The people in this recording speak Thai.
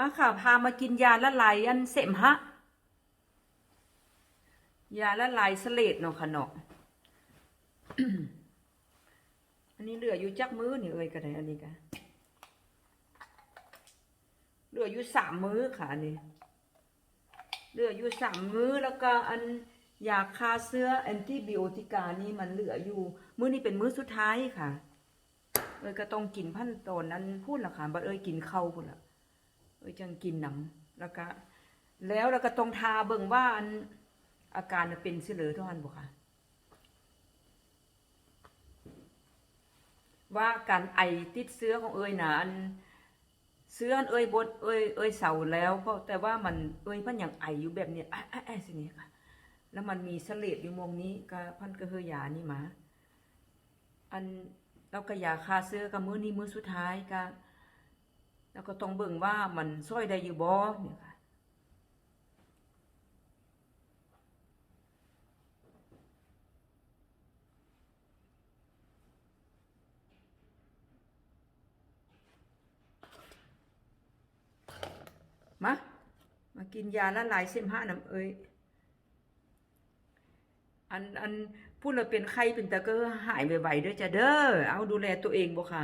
มาค่ะ พามากินยาละลายอันเสมหะ ยาละลายเสลดเนาะค่ะเนาะอันนี้เหลืออยู่จักมื้อนี่เอ้ยก็ได้อันนี้ก็เหลืออยู่สามมื้อค่ะอันนี้เหลืออยู่สามมื้อแล้วก็อันยาฆ่าเชื้อแอนติบิโอติกานี่มันเหลืออยู่ มื้อนี้เป็นมื้อสุดท้ายค่ะ เอ้ยก็ต้องกินพันตอนนั้นพูดละค่ะบัดเอ้ยกินเข้าพุ่นละ เอ้ยจังกินน้ำแล้วก็ แล้วเราก็ต้องทาเบิ่งว่าอันอาการเป็นเหลือเท่านั้นบ่ค่ะว่าการไอติดเชื้อของเอ้ยนะอันเชื้ออันเอ้ยบดเอ้ยเอ้ยเศร้าแล้วเพราะแต่ว่ามันเอ้ยพันอย่างไออยู่แบบเนี้ยอะอะอะสิเนี่ยค่ะแล้วมันมีเสลดอยู่มงนี้ก็พันก็เฮยานี่มา อันเราก็ยาฆ่าเชื้อกับมือนี้มือสุดท้ายก็ แล้วก็ต้องเบิ่งว่ามันช่วยได้อยู่บ่เนี่ยค่ะมามากินยาละลายเส้นผ้าน้ำเอ้ยอันอันพูดเราเป็นไข้เป็นตะก็หายไวๆเด้อจ้ะเด้อเอาดูแลตัวเองบ่ค่ะ